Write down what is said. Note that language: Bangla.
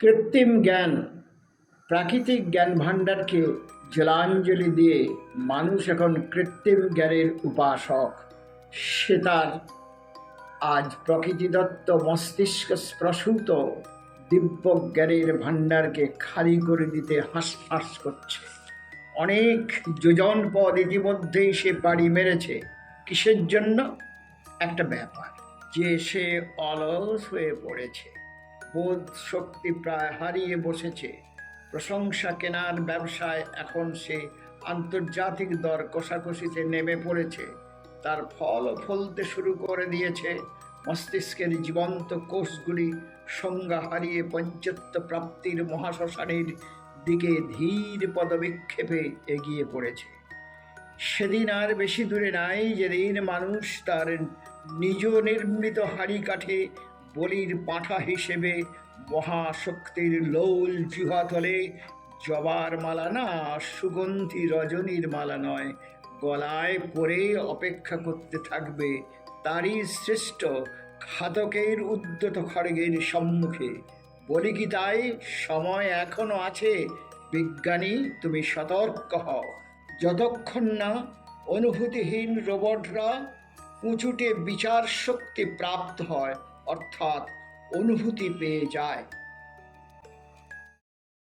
কৃত্রিম জ্ঞান, প্রাকৃতিক জ্ঞান ভাণ্ডারকে জলাঞ্জলি দিয়ে মানুষ এখন কৃত্রিম জ্ঞানের উপাসক। সে তার আজ প্রকৃতিদত্ত মস্তিষ্ক স্প্রসূত দিব্য জ্ঞানের ভাণ্ডারকে খালি করে দিতে হাঁস হাঁস করছে। অনেক যোজন পদ ইতিমধ্যেই সে বাড়ি মেরেছে। কিসের জন্য? একটা ব্যাপার, যে সে অলস হয়ে পড়েছে। বোধ শক্তি প্রায় হারিয়ে বসেছে। প্রশংসা কেনার ব্যবসায় এখন সে আন্তর্জাতিক দর কষাকষিতে নেমে পড়েছে। তার ফল ফলতে শুরু করে দিয়েছে। মস্তিষ্কের জীবন্ত কোষগুলি সংজ্ঞা হারিয়ে পঞ্চত্ব প্রাপ্তির মহাশ্মশানের দিকে ধীর পদবিক্ষেপে এগিয়ে পড়েছে। সেদিন আর বেশি দূরে নাই যেদিন মানুষ তার নিজ নির্মিত হাড়ি কাঠে বলির পাঁঠা হিসেবে মহাশক্তির লৌল জিহাতলে জবার মালা না, সুগন্ধি রজনীর মালা নয়। গলায় পরে অপেক্ষা করতে থাকবে তারই শ্রেষ্ঠ ঘাতকের উদ্যত খড়গের সম্মুখে। বলি কি তাই? সময় এখনও আছে। বিজ্ঞানী, তুমি সতর্ক হও। যতক্ষণ না অনুভূতিহীন রোবটরা উঁচুটে বিচার শক্তি প্রাপ্ত হয় অর্থাৎ অনুভূতি পেয়ে যায়